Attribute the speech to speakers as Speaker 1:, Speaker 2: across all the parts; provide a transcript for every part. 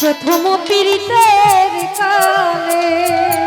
Speaker 1: প্রথম পীড়িতের কালে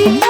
Speaker 1: see